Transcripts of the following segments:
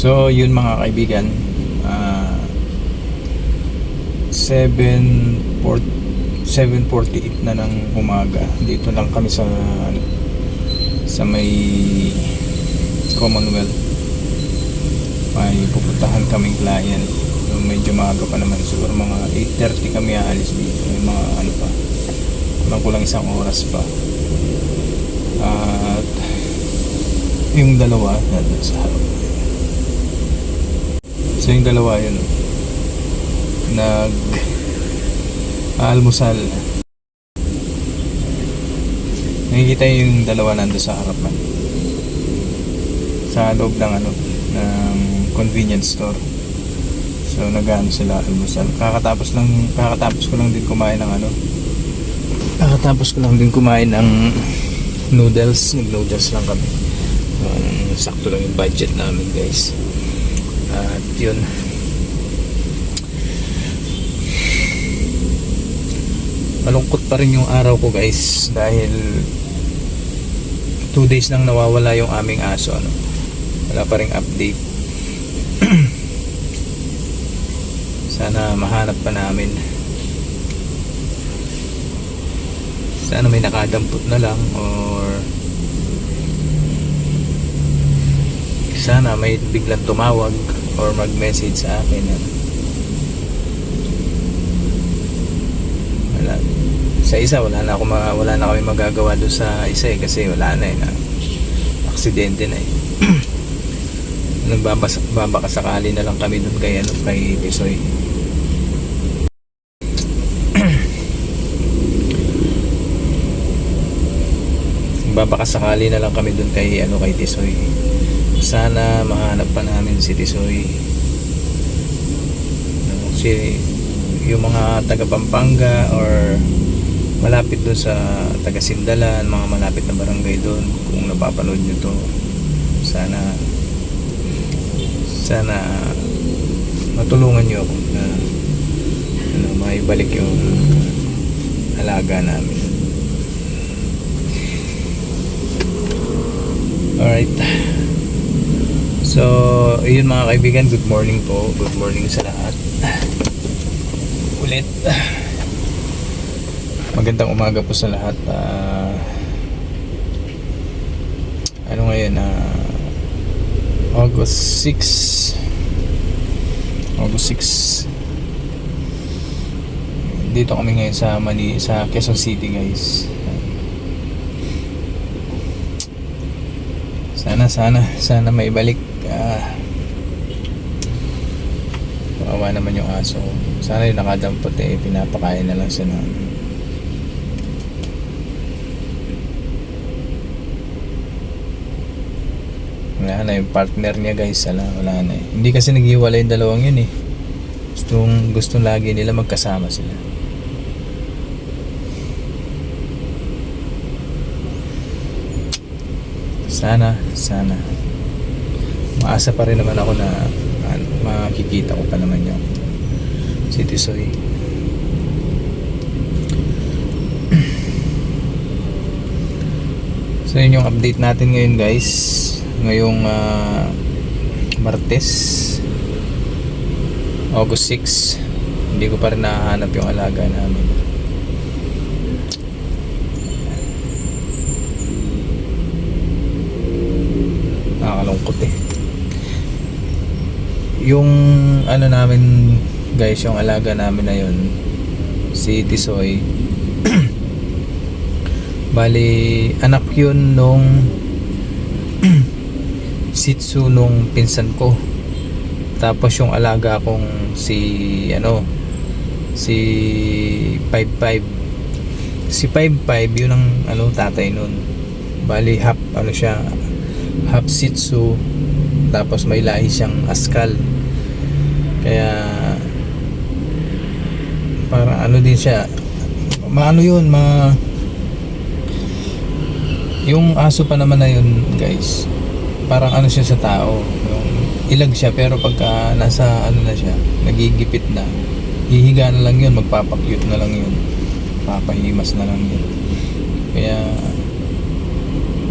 So, yun mga kaibigan. Ah, 7:40 7.48 na ng umaga. Dito lang kami sa ano, sa may Commonwealth. May pupuntahan kaming client. So, medyo maaga pa naman. Siguro mga 8.30 kami aalis dito. May mga ano pa. Kulang kulang isang oras pa. At yung dalawa nandun sa harap. So yung dalawa yun nag almusal. Nakikita yung dalawa nando sa harapan. Sa loob ng ano ng convenience store. So nag-ano sila almusal. Kakatapos lang kakatapos ko lang din kumain ng ano. Kakatapos ko lang din kumain ng noodles. Nag-noodles lang kami. Um, sakto lang yung budget namin guys. At yun. Malungkot pa rin yung araw ko guys dahil 2 days nang nawawala yung aming aso ano. Wala pa ring update. Sana mahanap pa namin. Sana may nakadampot na lang or sana may biglang tumawag or mag-message sa akin. ano. Wala. Sa isa, wala na, ako, ma- wala na kami magagawa doon sa isa eh, kasi wala na eh. Na, aksidente na eh. Nagbabas, babakasakali na lang kami doon kay, ano, kay Tisoy. Babakasakali na lang kami doon kay, ano, kay Tisoy. Sana mahanap pa namin si Tisoy. Si yung mga taga Pampanga or malapit doon sa taga Sindalan, mga malapit na barangay doon kung napapanood nyo to sana sana matulungan nyo ako na ano, maibalik yung alaga namin alright so yun mga kaibigan good morning po. Good morning sa lahat. Ulit. Magandang umaga po sa lahat. Ah, ano ngayon? Ah, August 6 August 6 dito kami ngayon sa Mani sa Quezon City guys. Sana sana sana maibalik ah Kawawa naman yung aso. Sana yung nakadampot eh, pinapakain na lang siya ng wala na yung partner niya guys wala, wala na eh. hindi kasi naghiwalay yung dalawang yun eh gustong, gustong lagi nila magkasama sila sana sana maasa pa rin naman ako na ano, makikita ko pa naman yung si Tisoy so yun yung update natin ngayon guys. Ngayong ah, Martes August 6 hindi ko pa rin nahanap yung alaga namin. Nakakalungkot eh yung ano namin guys yung alaga namin na yun si Tisoy bali anak yun nung Shih Tzu nung pinsan ko. Tapos yung alaga kong si ano si 55 si 55 yun ang ano tatay nun. Bali half ano siya half Shih Tzu. Tapos may lahi siyang askal kaya para ano din siya maano yun ma yung aso pa naman na yun guys parang ano siya sa tao yung ilag siya pero pagka nasa ano na siya nagigipit na hihiga na lang yun magpapakyut na lang yun papahimas na lang yun. Kaya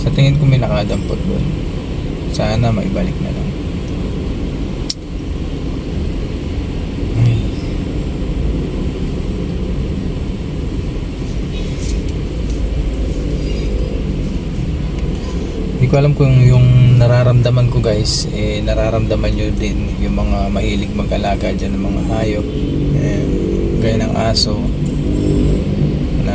sa tingin ko may nakadampot doon sana maibalik na lang ko alam kung yung nararamdaman ko guys, eh, nararamdaman nyo din yung mga mahilig mag-alaga dyan ng mga hayop. Eh, gaya ng aso. Na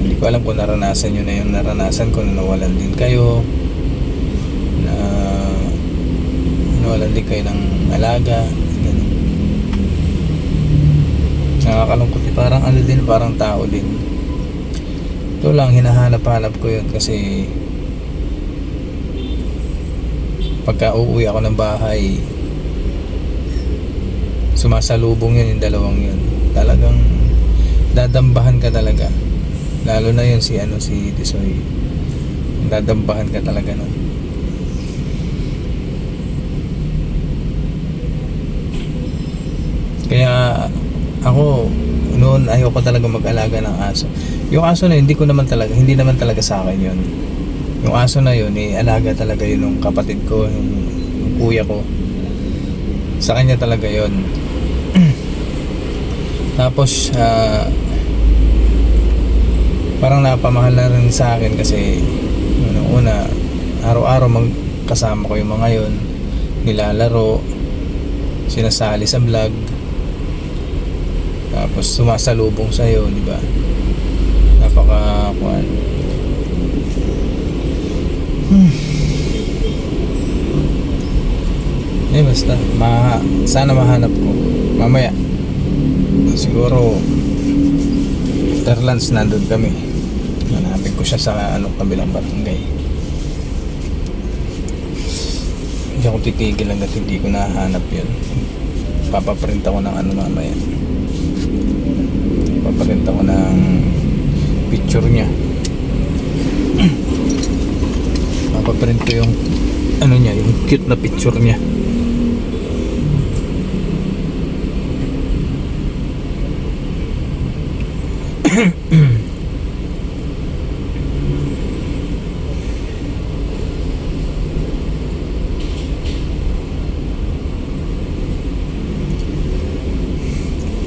hindi ko alam kung naranasan nyo na yung naranasan ko na nawalan din kayo. Na nawalan din kayo ng alaga. Ganun. Nakakalungkot eh. Parang ano din, parang tao din. Ito lang, hinahanap-hanap ko yun kasi pagka uuwi ako ng bahay sumasalubong yun yung dalawang yun. Talagang dadambahan ka talaga. Lalo na yun si ano si Tisoy dadambahan ka talaga nun. Kaya ako noon ayoko talaga mag-alaga ng aso. Yung aso na hindi ko naman talaga hindi naman talaga sa akin yun yung aso na yun eh alaga talaga yun ng kapatid ko yung, yung kuya ko. Sa kanya talaga yun. Tapos ah, parang napamahal na rin sa akin kasi unang una araw-araw magkasama ko yung mga yun nilalaro sinasali sa vlog. Tapos sumasalubong sa'yo di ba? Napaka kuan Eh basta, ma sana mahanap ko. Mamaya. Siguro Terlans nandun kami. Hanapin ko siya sa ano kabilang barangay. Hindi ako titigil hanggat hindi ko nahanap yun. Papaprint ako ng ano mamaya. Papaprint ako ng picture niya. Papaprint ko yung ano niya, yung cute na picture niya.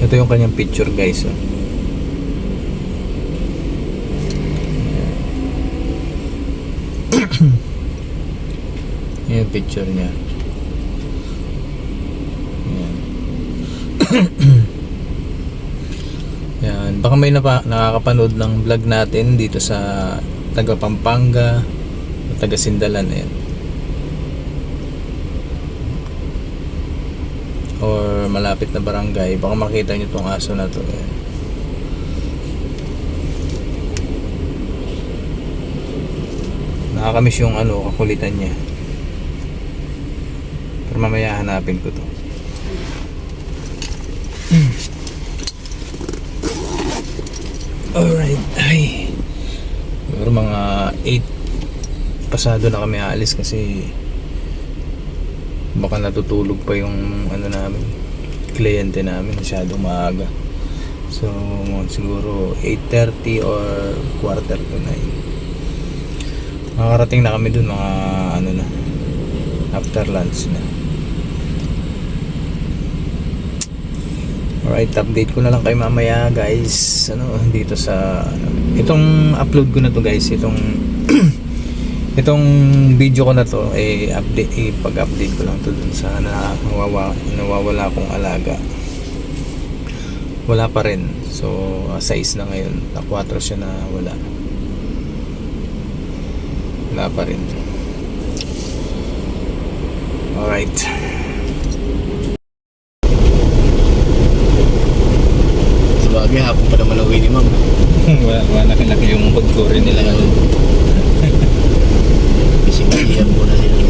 Ito yung kanyang picture guys. Oh. Yan yung picture niya. Yan. Yan. Baka may napa, nakakapanood ng vlog natin dito sa taga Pampanga, taga Sindalan. Yan. or malapit na barangay baka makita nyo tong aso na to Ayan. nakakamiss yung ano kakulitan niya mamaya hanapin ko to. Alright ay. Pero mga 8 pasado na kami aalis kasi baka natutulog pa yung ano namin kliyente namin masyadong maaga. So siguro 8.30 or quarter to 9 makakarating na kami dun mga ano na after lunch na alright update ko na lang kayo mamaya guys. Ano dito sa itong upload ko na to guys itong itong video ko na to eh update eh, pag-update ko lang to dun sa na, nawawa, nawawala kong alaga. Wala pa rin. So uh, size na ngayon. Na 4 siya na wala. Wala pa rin. Alright ma'am. wala, wala laki-laki yung pagkuri nila ngayon Kasi malihan muna sila. dito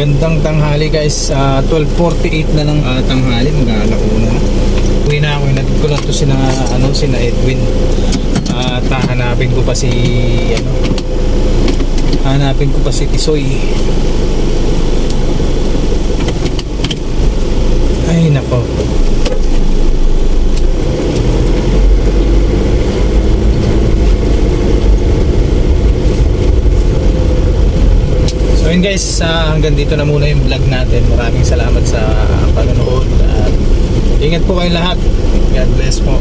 Magandang tanghali guys. Ah, 12:48 na ng ah, tanghali, mag-aalauna na. Uwi na ako, inatid ko lang to sina ano sina Edwin. At hahanapin ko pa si ano. Hanapin ko pa si Tisoy. Ay nako. Yun guys, ah, hanggang dito na muna yung vlog natin. Maraming salamat sa panonood at ingat po kayo lahat. God bless po.